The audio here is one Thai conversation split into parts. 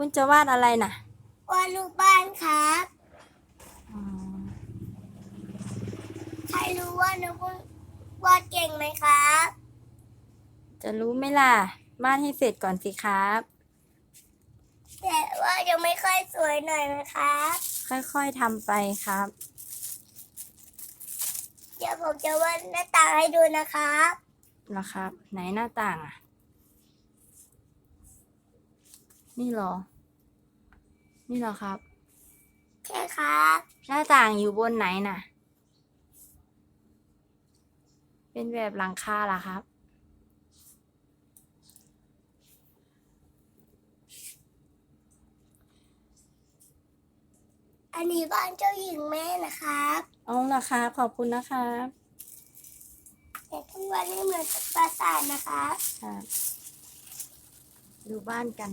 คุณจะวาดอะไรน่ะวาดรูปบ้านครับอ๋อใครรู้ว่าน้องปุ้นวาดเก่งไหมครับ จะรู้ไหมล่ะวาดให้เสร็จก่อนสิครับ แต่ว่ายังไม่ค่อยสวยหน่อยนะครับ ค่อยๆทำไปครับ เดี๋ยวผมจะวาดหน้าต่างให้ดูนะครับเหรอครับ ไหนหน้าต่างอะ นี่เหรอ นี่เหรอครับ ใช่ครับ หน้าต่างอยู่บนไหนน่ะ เป็นแบบหลังคาเหรอครับ อันนี้บ้านเจ้าหญิงแม่นะครับเอาละครับ ขอบคุณนะครับแต่ทุกวันนี้เหมือนกับปราสาทนะครับครับดูบ้านกัน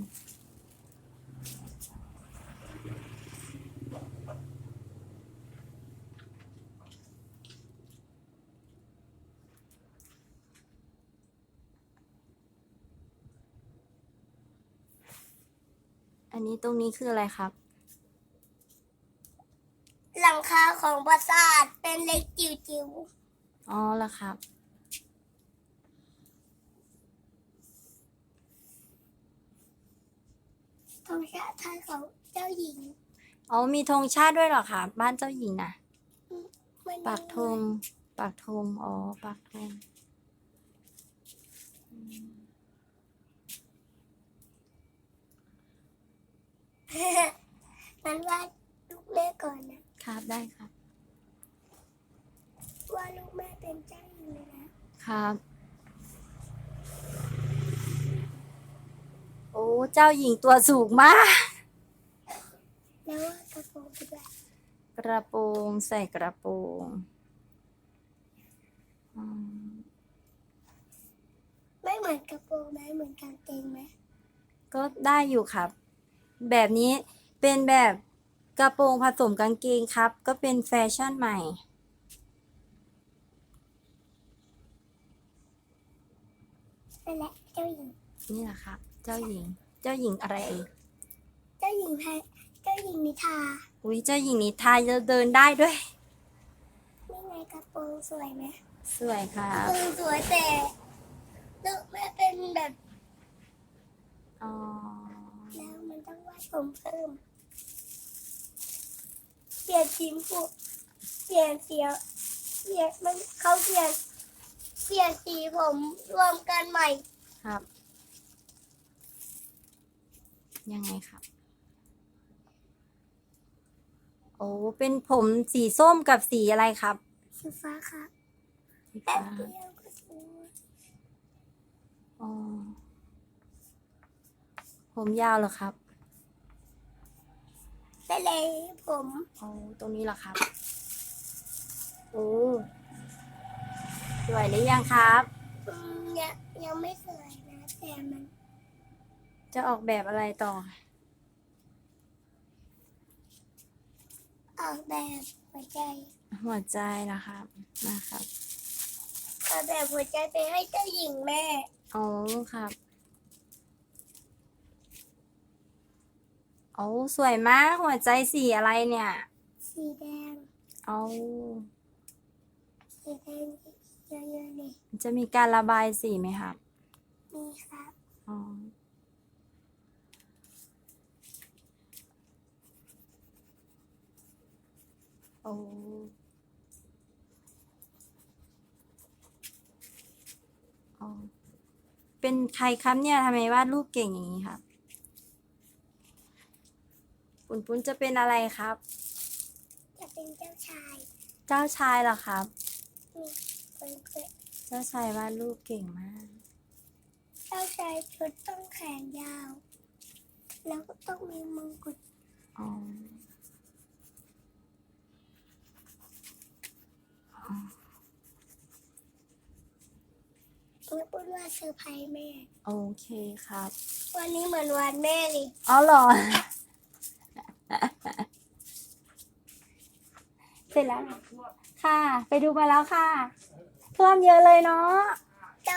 อันนี้ตรงนี้คืออะไรครับ หลังคาของปราสาทเป็นเล็กจิ๋วอ๋อละครับๆธงชาติไทยของเจ้าหญิงอ๋อมีธงชาติด้วยเหรอครับบ้านเจ้าหญิงน่ะ มันปักธงปักธงอ๋อปักธงมั นวาดลูกแม่ก่อนนะครับได้ครับ ว่าลูกแม่เป็นเจ้าหญิงเลยนะ ครับ โอ้ เจ้าหญิงตัวสูงมาก แล้วว่ากระโปรงด้วยกระโปรงใส่กระโปรงอืมไม่เหมือนกระโปรงไหมเหมือนกางเกงไหมก็ได้อยู่ครับ แบบนี้เป็นแบบกระโปรงผสมกางเกงครับ ก็เป็นแฟชั่นใหม่ นั่นแหละเจ้าหญิง นี่แหละครับ เจ้าหญิง เจ้าหญิงอะไรเอ่ยเจ้าหญิงแพเจ้าหญิงนิทราอุ้ยเจ้าหญิงนิทายจะเดินได้ด้วย นี่ไงกระโปรงสวยไหมสวยครักระบโปรงสวยแต่ลูกแม่เป็นแบบ อ๋อแล้ว มันต้องวาดผมเพิ่ม เปลี่ยนสีผมเปลี่ยนเสียเปลี่ยนมันเขาเปลี่ยน เปลี่ยนสีผมรวมกันใหม่ ครับ ยังไงครับ โอ้เป็นผมสีส้มกับสีอะไรครับสีฟ้าครับสีแป๊ฟ้าบเดียวก็สวยอ๋อผมยาวเหรอครับได้เลย ผมโอ้ตรงนี้เหรอครับ โอ้สวยหรือยังครับอืมยังยังไม่สวยนะแต่มัน จะออกแบบอะไรต่อ ออกแบบหัวใจ หัวใจนะครับ นะครับ ออกแบบหัวใจไปให้เจ้าหญิงแม่ อ๋อครับ โอ้สวยมากหัวใจสีอะไรเนี่ยสีแดงเอาสีแดงเยอะๆเลยจะมีการระบายสีไหมครับนี่ครับอ๋อโอ้อ๋อเป็นใครครับเนี่ยทำไมวาดรูปเก่งอย่างนี้ครับ ปุนปุนจะเป็นอะไรครับ จะเป็นเจ้าชาย เจ้าชายเหรอครับนี่เป็นเจ้าเจ้าชายวาดรูปเก่งมาก เจ้าชายชุดต้องแขนยาว แล้วก็ต้องมีมงกุฎอ๋ออ๋อแล้วพูดว่าเซอร์ไพรส์แม่ โอเคครับ วันนี้เหมือนวันแม่เลยอ๋อเหรอ เสร็จแล้วเหรอค่ะ ไปดูมาแล้วค่ะเพิ่มเยอะเลยเนาะ